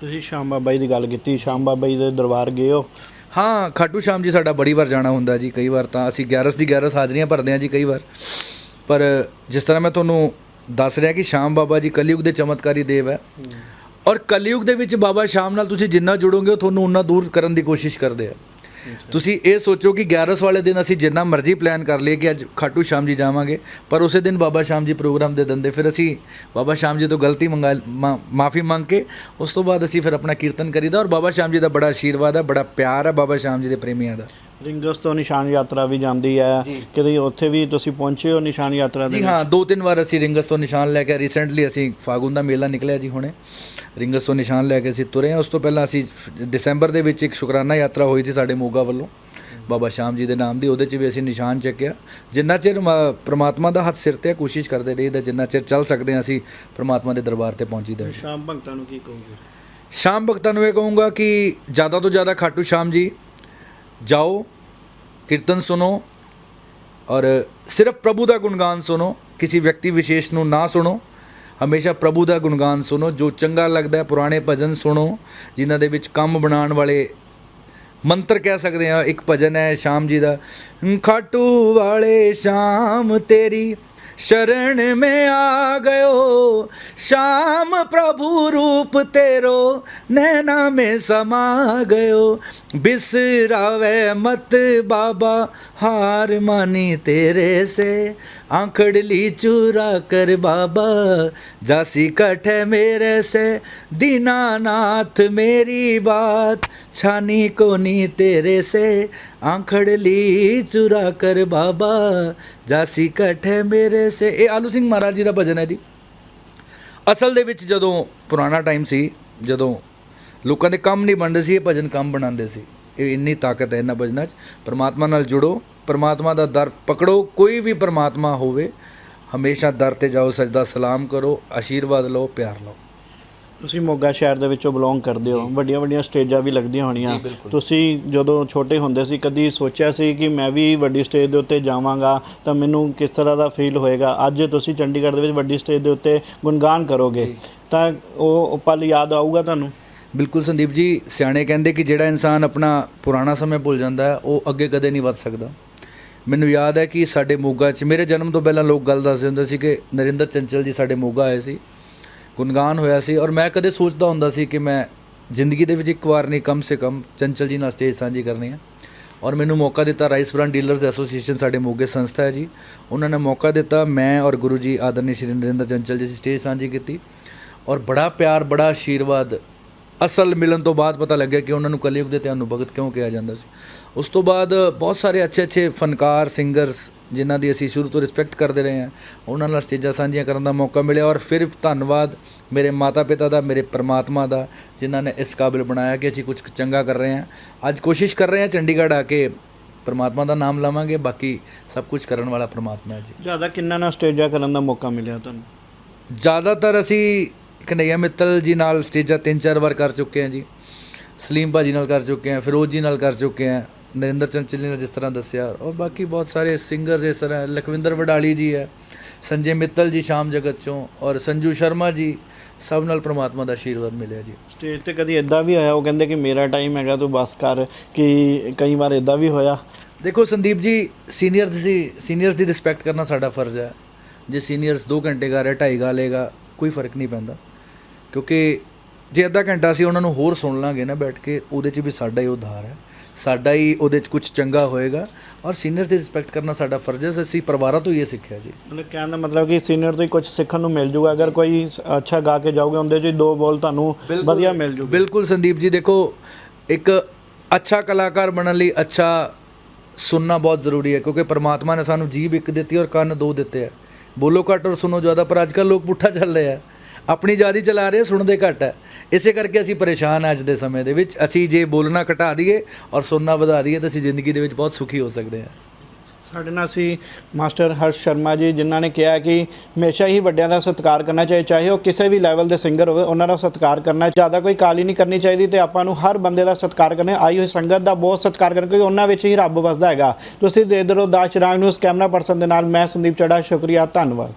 ਤੁਸੀਂ ਸ਼ਾਮ ਬਾਬਾ ਜੀ ਦੀ ਗੱਲ ਕੀਤੀ ਸ਼ਾਮ ਬਾਬਾ ਜੀ ਦੇ ਦਰਬਾਰ ਗਏ ਹੋ? ਹਾਂ ਖਾਟੂ ਸ਼ਾਮ ਜੀ ਸਾਡਾ ਬੜੀ ਵਾਰ ਜਾਣਾ ਹੁੰਦਾ ਜੀ ਕਈ ਵਾਰ ਤਾਂ ਅਸੀਂ 11 ਦੀ 11 ਹਾਜ਼ਰੀਆਂ ਭਰਦੇ ਹਾਂ ਜੀ ਕਈ ਵਾਰ। ਪਰ ਜਿਸ ਤਰ੍ਹਾਂ ਮੈਂ ਤੁਹਾਨੂੰ ਦੱਸ ਰਿਹਾ ਕਿ ਸ਼ਾਮ ਬਾਬਾ ਜੀ ਕਲਯੁਗ ਦੇ ਚਮਤਕਾਰੀ ਦੇਵ ਹੈ। ਔਰ ਕਲਯੁਗ ਦੇ ਵਿੱਚ ਬਾਬਾ ਸ਼ਾਮ ਨਾਲ ਤੁਸੀਂ ਜਿੰਨਾ ਜੁੜੋਗੇ ਉਹ ਤੁਹਾਨੂੰ ਉਨਾ ਦੂਰ ਕਰਨ ਦੀ ਕੋਸ਼ਿਸ਼ ਕਰਦੇ ਆ। ਤੁਸੀਂ ਇਹ ਸੋਚੋ ਕਿ 11 ਵਾਲੇ ਦਿਨ ਅਸੀਂ ਜਿੰਨਾ ਮਰਜ਼ੀ ਪਲਾਨ ਕਰ ਲਈਏ ਕਿ ਅੱਜ ਖਾਟੂ ਸ਼ਾਮ ਜੀ ਜਾਵਾਂਗੇ ਪਰ ਉਸੇ ਦਿਨ ਬਾਬਾ ਸ਼ਾਮ ਜੀ ਪ੍ਰੋਗਰਾਮ ਦੇ ਦਿੰਦੇ। ਫਿਰ ਅਸੀਂ ਬਾਬਾ ਸ਼ਾਮ ਜੀ ਤੋਂ ਗਲਤੀ ਮੰਗਾ ਮਾਫੀ ਮੰਗ ਕੇ ਉਸ ਤੋਂ ਬਾਅਦ ਅਸੀਂ ਫਿਰ ਆਪਣਾ ਕੀਰਤਨ ਕਰੀਦਾ। ਔਰ ਬਾਬਾ ਸ਼ਾਮ ਜੀ ਦਾ ਬੜਾ ਆਸ਼ੀਰਵਾਦ ਹੈ ਬੜਾ ਪਿਆਰ ਹੈ ਬਾਬਾ ਸ਼ਾਮ ਜੀ ਦੇ ਪ੍ਰੇਮੀਆਂ ਦਾ। ਰਿੰਗਸ ਤੋਂ ਨਿਸ਼ਾਨ ਯਾਤਰਾ ਵੀ ਜਾਂਦੀ ਹੈ। ਕਿਤੇ ਉੱਥੇ ਵੀ ਤੁਸੀਂ ਪਹੁੰਚੇ ਹੋ ਨਿਸ਼ਾਨ ਯਾਤਰਾ ਦੇ ਜੀ ਹਾਂ ਦੋ ਤਿੰਨ ਵਾਰ ਅਸੀਂ ਰਿੰਗਸ ਤੋਂ ਨਿਸ਼ਾਨ ਲੈ ਕੇ ਰੀਸੈਂਟਲੀ ਅਸੀਂ ਫਾਗੁਨ ਦਾ ਮੇਲਾ ਨਿਕਲਿਆ ਜੀ ਹੁਣੇ। ਰਿੰਗਸ ਤੋਂ ਨਿਸ਼ਾਨ ਲੈ ਕੇ ਅਸੀਂ ਤੁਰੇ ਹਾਂ। ਉਸ ਤੋਂ ਪਹਿਲਾਂ ਅਸੀਂ ਦਸੰਬਰ ਦੇ ਵਿੱਚ ਇੱਕ ਸ਼ੁਕਰਾਨਾ ਯਾਤਰਾ ਹੋਈ ਸੀ ਸਾਡੇ ਮੋਗਾ ਵੱਲੋਂ। ਬਾਬਾ ਸ਼ਾਮ ਜੀ ਦੇ ਨਾਮ ਦੀ। ਉਹਦੇ 'ਚ ਵੀ ਅਸੀਂ ਨਿਸ਼ਾਨ ਚੱਕਿਆ। ਜਿੰਨਾ ਚਿਰ ਮ- ਪ੍ਰਮਾਤਮਾ ਦਾ ਹੱਥ ਸਿਰ ਤੇ ਹੈ, ਕੋਸ਼ਿਸ਼ ਕਰਦੇ ਰਹੀਦਾ ਜਿੰਨਾ ਚਿਰ ਚੱਲ ਸਕਦੇ ਹਾਂ ਅਸੀਂ ਪ੍ਰਮਾਤਮਾ ਦੇ ਦਰਬਾਰ ਤੇ ਪਹੁੰਚੀਦਾ। ਸ਼ਾਮ ਭਗਤਾਂ ਨੂੰ ਕੀ ਕਹੋਗੇ? ਸ਼ਾਮ ਭਗਤਾਂ ਨੂੰ ਇਹ ਕਹੂੰਗਾ ਕਿ ਜ਼ਿਆਦਾ ਤੋਂ ਜ਼ਿਆਦਾ ਖਾਟੂ ਸ਼ਾਮ ਜੀ। ਜਾਓ, ਕੀਰਤਨ ਸੁਣੋ ਔਰ ਸਿਰਫ ਪ੍ਰਭੂ ਦਾ ਗੁਣਗਾਨ ਸੁਣੋ, ਕਿਸੇ ਵਿਅਕਤੀ ਵਿਸ਼ੇਸ਼ ਨੂੰ ਨਾ ਸੁਣੋ। ਹਮੇਸ਼ਾ ਪ੍ਰਭੂ ਦਾ ਗੁਣਗਾਨ ਸੁਣੋ, ਜੋ ਚੰਗਾ ਲੱਗਦਾ ਹੈ, ਪੁਰਾਣੇ ਭਜਨ ਸੁਣੋ, ਜਿਨ੍ਹਾਂ ਦੇ ਵਿੱਚ ਕੰਮ ਬਣਾਉਣ ਵਾਲੇ ਮੰਤਰ ਕਹਿ ਸਕਦੇ ਆ ਇੱਕ ਭਜਨ ਹੈ ਸ਼ਾਮ ਜੀ ਦਾ, ਖਾਟੂ ਵਾਲੇ ਸ਼ਾਮ ਤੇਰੀ शरण में आ गयो। श्याम प्रभु रूप तेरो नैना में समा गयो। बिसरावे मत बाबा, हार मानी तेरे से। आंखड़ली चूरा कर बाबा, जासी कठ है मेरे से। दीनानाथ मेरी बात, छानी कोनी तेरे से। ਆਂਖੜਲੀ ਚੁਰਾ ਕਰ ਬਾਬਾ, ਜਾਸੀ ਕਠੇ ਮੇਰੇ ਸੇ। ਇਹ ਆਲੂ ਸਿੰਘ ਮਹਾਰਾਜ ਜੀ ਦਾ ਭਜਨ ਹੈ ਜੀ। ਅਸਲ ਦੇ ਵਿੱਚ ਜਦੋਂ ਪੁਰਾਣਾ ਟਾਈਮ ਸੀ, ਜਦੋਂ ਲੋਕਾਂ ਦੇ ਕੰਮ ਨਹੀਂ ਬਣਦੇ ਸੀ, ਇਹ ਭਜਨ ਕੰਮ ਬਣਾਉਂਦੇ ਸੀ। ਇਹ ਇੰਨੀ ਤਾਕਤ ਹੈ ਇਹਨਾਂ ਭਜਨਾਂ 'ਚ। ਪਰਮਾਤਮਾ ਨਾਲ ਜੁੜੋ, ਪਰਮਾਤਮਾ ਦਾ ਦਰ ਪਕੜੋ, ਕੋਈ ਵੀ ਪਰਮਾਤਮਾ ਹੋਵੇ, ਹਮੇਸ਼ਾ ਦਰ ਤੇ ਜਾਓ ਸਜਦਾ ਸਲਾਮ ਕਰੋ, ਆਸ਼ੀਰਵਾਦ ਲਓ, ਪਿਆਰ ਲਓ। ਤੁਸੀਂ ਮੋਗਾ ਸ਼ਹਿਰ ਦੇ ਵਿੱਚੋਂ ਬਿਲੋਂਗ ਕਰਦੇ ਹੋ ਵੱਡੀਆਂ ਵੱਡੀਆਂ ਸਟੇਜਾਂ ਵੀ ਲੱਗਦੀਆਂ ਹੋਣੀਆਂ। ਤੁਸੀਂ ਜਦੋਂ ਛੋਟੇ ਹੁੰਦੇ ਸੀ ਕਦੀ ਸੋਚਿਆ ਸੀ ਕਿ ਮੈਂ ਵੀ ਵੱਡੀ ਸਟੇਜ ਦੇ ਉੱਤੇ ਜਾਵਾਂਗਾ ਤਾਂ ਮੈਨੂੰ ਕਿਸ ਤਰ੍ਹਾਂ ਦਾ ਫੀਲ ਹੋਏਗਾ? ਅੱਜ ਤੁਸੀਂ ਚੰਡੀਗੜ੍ਹ ਦੇ ਵਿੱਚ ਵੱਡੀ ਸਟੇਜ ਦੇ ਉੱਤੇ ਗੁਣਗਾਨ ਕਰੋਗੇ ਤਾਂ ਉਹ ਪਲ ਯਾਦ ਆਊਗਾ ਤੁਹਾਨੂੰ? ਬਿਲਕੁਲ ਸੰਦੀਪ ਜੀ ਸਿਆਣੇ ਕਹਿੰਦੇ ਕਿ ਜਿਹੜਾ ਇਨਸਾਨ ਆਪਣਾ ਪੁਰਾਣਾ ਸਮੇਂ ਭੁੱਲ ਜਾਂਦਾ ਹੈ ਉਹ ਅੱਗੇ ਕਦੇ ਨਹੀਂ ਵੱਧ ਸਕਦਾ। ਮੈਨੂੰ ਯਾਦ ਹੈ ਕਿ ਸਾਡੇ ਮੋਗਾ 'ਚ ਮੇਰੇ ਜਨਮ ਤੋਂ ਪਹਿਲਾਂ ਲੋਕ ਗੱਲ ਦੱਸਦੇ ਹੁੰਦੇ ਸੀ ਕਿ ਨਰਿੰਦਰ ਚੰਚਲ ਜੀ ਸਾਡੇ ਮੋਗਾ ਆਏ ਸੀ। ਗੁਣਗਾਨ ਹੋਇਆ ਸੀ ਔਰ ਮੈਂ ਕਦੇ ਸੋਚਦਾ ਹੁੰਦਾ ਸੀ ਕਿ ਮੈਂ ਜ਼ਿੰਦਗੀ ਦੇ ਵਿੱਚ ਇੱਕ ਵਾਰ ਨਹੀਂ, ਕਮ ਸੇ ਕਮ ਚੰਚਲ ਜੀ ਨਾਲ ਸਟੇਜ ਸਾਂਝੀ ਕਰਨੀ ਹੈ। ਔਰ ਮੈਨੂੰ ਮੌਕਾ ਦਿੱਤਾ ਰਾਈਸ ਬ੍ਰਾਂਡ ਡੀਲਰਸ ਐਸੋਸੀਏਸ਼ਨ ਸਾਡੇ ਮੋਗੇ ਸੰਸਥਾ ਹੈ ਜੀ। ਉਹਨਾਂ ਨੇ ਮੌਕਾ ਦਿੱਤਾ, ਮੈਂ ਔਰ ਗੁਰੂ ਜੀ ਆਦਰਨੀ ਸ਼੍ਰੀ ਨਰਿੰਦਰ ਚੰਚਲ ਜੀ ਸਟੇਜ ਸਾਂਝੀ ਕੀਤੀ। ਔਰ ਬੜਾ ਪਿਆਰ, ਬੜਾ ਆਸ਼ੀਰਵਾਦ ਅਸਲ ਮਿਲਣ ਤੋਂ ਬਾਅਦ ਪਤਾ ਲੱਗਿਆ ਕਿ ਉਹਨਾਂ ਨੂੰ ਕਲਯੁਗ ਦੇ ਧਿਆਨ ਨੂੰ ਭਗਤ ਕਿਉਂ ਕਿਹਾ ਜਾਂਦਾ ਸੀ। ਉਸ ਤੋਂ ਬਾਅਦ ਬਹੁਤ ਸਾਰੇ ਅੱਛੇ ਅੱਛੇ ਫਨਕਾਰ ਸਿੰਗਰਸ ਜਿਨ੍ਹਾਂ ਦੀ ਅਸੀਂ ਸ਼ੁਰੂ ਤੋਂ ਰਿਸਪੈਕਟ ਕਰਦੇ ਰਹੇ ਹਾਂ ਉਹਨਾਂ ਨਾਲ ਸਟੇਜਾਂ ਸਾਂਝੀਆਂ ਕਰਨ ਦਾ ਮੌਕਾ ਮਿਲਿਆ ਔਰ ਫਿਰ ਧੰਨਵਾਦ ਮੇਰੇ ਮਾਤਾ ਪਿਤਾ ਦਾ ਮੇਰੇ ਪਰਮਾਤਮਾ ਦਾ ਜਿਨ੍ਹਾਂ ਨੇ ਇਸ ਕਾਬਿਲ ਬਣਾਇਆ ਕਿ ਅਸੀਂ ਕੁਝ ਚੰਗਾ ਕਰ ਰਹੇ ਹਾਂ। ਅੱਜ ਕੋਸ਼ਿਸ਼ ਕਰ ਰਹੇ ਹਾਂ ਚੰਡੀਗੜ੍ਹ ਆ ਕੇ ਪਰਮਾਤਮਾ ਦਾ ਨਾਮ ਲਵਾਂਗੇ ਬਾਕੀ ਸਭ ਕੁਝ ਕਰਨ ਵਾਲਾ ਪਰਮਾਤਮਾ ਹੈ ਜੀ। ਜ਼ਿਆਦਾ ਕਿੰਨਾ ਨਾ ਸਟੇਜਾਂ ਕਰਨ ਦਾ ਮੌਕਾ ਮਿਲਿਆ ਤੁਹਾਨੂੰ? ਜ਼ਿਆਦਾਤਰ ਅਸੀਂ ਕਨਈਆ ਮਿੱਤਲ ਜੀ ਨਾਲ ਸਟੇਜਾਂ ਤਿੰਨ ਚਾਰ ਵਾਰ ਕਰ ਚੁੱਕੇ ਹਾਂ ਜੀ। ਸਲੀਮ ਭਾਜੀ ਨਾਲ ਕਰ ਚੁੱਕੇ ਹਾਂ ਫਿਰੋਜ਼ ਜੀ ਨਾਲ ਕਰ ਚੁੱਕੇ ਹਾਂ ਨਰਿੰਦਰ ਚੰਚਲ ਜੀ ਨੇ ਜਿਸ ਤਰ੍ਹਾਂ ਦੱਸਿਆ ਔਰ ਬਾਕੀ ਬਹੁਤ ਸਾਰੇ ਸਿੰਗਰਸ ਇਸ ਤਰ੍ਹਾਂ ਲਖਵਿੰਦਰ ਵਡਾਲੀ ਜੀ ਹੈ ਸੰਜੇ ਮਿੱਤਲ ਜੀ ਸ਼ਾਮ ਜਗਤ ਚੋਂ ਔਰ ਸੰਜੂ ਸ਼ਰਮਾ ਜੀ ਸਭ ਨਾਲ ਪ੍ਰਮਾਤਮਾ ਦਾ ਆਸ਼ੀਰਵਾਦ ਮਿਲਿਆ ਜੀ। ਸਟੇਜ ਤੇ ਕਦੀ ਇਦਾਂ ਵੀ ਹੋਇਆ ਉਹ ਕਹਿੰਦੇ ਕਿ ਮੇਰਾ ਟਾਈਮ ਹੈਗਾ ਤੂੰ ਬਸ ਕਰ ਕਿ ਕਈ ਵਾਰ ਇਦਾਂ ਵੀ ਹੋਇਆ? ਦੇਖੋ ਸੰਦੀਪ ਜੀ ਸੀਨੀਅਰ ਦੀ ਸੀਨੀਅਰਸ ਦੀ ਰਿਸਪੈਕਟ ਕਰਨਾ ਸਾਡਾ ਫਰਜ਼ ਹੈ। ਜੇ ਸੀਨੀਅਰਸ 2 ਘੰਟੇ ਗਾ ਰਿਹਾ ਢਾਈ ਗਾ ਲੇਗਾ ਕੋਈ ਫ਼ਰਕ ਨਹੀਂ ਪੈਂਦਾ। ਕਿਉਂਕਿ ਜੇ ਅੱਧਾ ਘੰਟਾ ਅਸੀਂ ਉਹਨਾਂ ਨੂੰ ਹੋਰ ਸੁਣ ਲਾਂਗੇ ਨਾ ਬੈਠ ਕੇ ਉਹਦੇ 'ਚ ਵੀ ਸਾਡਾ ਹੀ ਉਧਾਰ ਹੈ। ਸਾਡਾ ਹੀ ਉਹਦੇ 'ਚ ਕੁਝ ਚੰਗਾ ਹੋਏਗਾ ਔਰ ਸੀਨੀਅਰ ਦੀ ਰਿਸਪੈਕਟ ਕਰਨਾ ਸਾਡਾ ਫਰਜ਼ ਹੈ। ਅਸੀਂ ਪਰਿਵਾਰਾਂ ਤੋਂ ਹੀ ਇਹ ਸਿੱਖਿਆ ਜੀ। ਮਤਲਬ ਕਹਿਣ ਦਾ ਮਤਲਬ ਕਿ ਸੀਨੀਅਰ ਤੋਂ ਹੀ ਕੁਝ ਸਿੱਖਣ ਨੂੰ ਮਿਲ ਜੂਗਾ। ਅਗਰ ਕੋਈ ਅੱਛਾ ਗਾ ਕੇ ਜਾਓਗੇ ਉਹਦੇ 'ਚ ਦੋ ਬੋਲ ਤੁਹਾਨੂੰ ਵਧੀਆ ਮਿਲ ਜੂਗੇ। ਬਿਲਕੁਲ ਸੰਦੀਪ ਜੀ ਦੇਖੋ ਇੱਕ ਅੱਛਾ ਕਲਾਕਾਰ ਬਣਨ ਲਈ ਅੱਛਾ ਸੁਣਨਾ ਬਹੁਤ ਜ਼ਰੂਰੀ ਹੈ। ਕਿਉਂਕਿ ਪ੍ਰਮਾਤਮਾ ਨੇ ਸਾਨੂੰ ਜੀਭ ਇੱਕ ਦਿੱਤੀ ਔਰ ਕੰਨ ਦੋ ਦਿੱਤੇ ਆ। ਬੋਲੋ ਘੱਟ ਔਰ ਸੁਣੋ ਜ਼ਿਆਦਾ ਪਰ ਅੱਜ ਕੱਲ੍ਹ ਲੋਕ ਪੁੱਠਾ ਚੱਲ ਰਹੇ ਆ। ਆਪਣੀ ਜਿਆਦੀ ਚਲਾ ਰਹੇ ਸੁਣਦੇ ਘੱਟ ਹੈ। ਇਸੇ ਕਰਕੇ ਅਸੀਂ ਪਰੇਸ਼ਾਨ ਹਾਂ ਅੱਜ ਦੇ ਸਮੇਂ ਦੇ ਵਿੱਚ। ਅਸੀਂ ਜੇ ਬੋਲਣਾ ਘਟਾ ਦਈਏ ਔਰ ਸੁਣਨਾ ਵਧਾ ਦਈਏ ਤਾਂ ਅਸੀਂ ਜ਼ਿੰਦਗੀ ਦੇ ਵਿੱਚ ਬਹੁਤ ਸੁਖੀ ਹੋ ਸਕਦੇ ਹਾਂ। ਸਾਡੇ ਨਾਲ ਸੀ ਮਾਸਟਰ ਹਰਸ਼ ਸ਼ਰਮਾ ਜੀ, ਜਿਨ੍ਹਾਂ ਨੇ ਕਿਹਾ ਕਿ ਹਮੇਸ਼ਾ ਹੀ ਵੱਡਿਆਂ ਦਾ ਸਤਿਕਾਰ ਕਰਨਾ ਚਾਹੀਦਾ ਚਾਹੇ ਉਹ ਕਿਸੇ ਵੀ ਲੈਵਲ ਦੇ ਸਿੰਗਰ ਹੋਵੇ, ਉਹਨਾਂ ਦਾ ਸਤਿਕਾਰ ਕਰਨਾ ਜ਼ਿਆਦਾ ਕੋਈ ਕਾਲੀ ਨਹੀਂ ਕਰਨੀ ਚਾਹੀਦੀ ਤੇ ਆਪਾਂ ਨੂੰ ਹਰ ਬੰਦੇ ਦਾ ਸਤਿਕਾਰ ਕਰਨਾ ਆਈ ਹੋਈ ਸੰਗਤ ਦਾ ਬਹੁਤ ਸਤਿਕਾਰ ਕਰਨਾ, ਕਿਉਂਕਿ ਉਹਨਾਂ ਵਿੱਚ ਹੀ ਰੱਬ ਵਸਦਾ ਹੈਗਾ। ਤੁਸੀਂ ਦੇ ਦਿਓ ਦਾਸ ਚਿਰਾਗ ਨੂੰ ਕੈਮਰਾ ਪਰਸਨ ਦੇ ਨਾਲ, ਮੈਂ ਸੰਦੀਪ ਚੜਾ, ਸ਼ੁਕਰੀਆ, ਧੰਨਵਾਦ।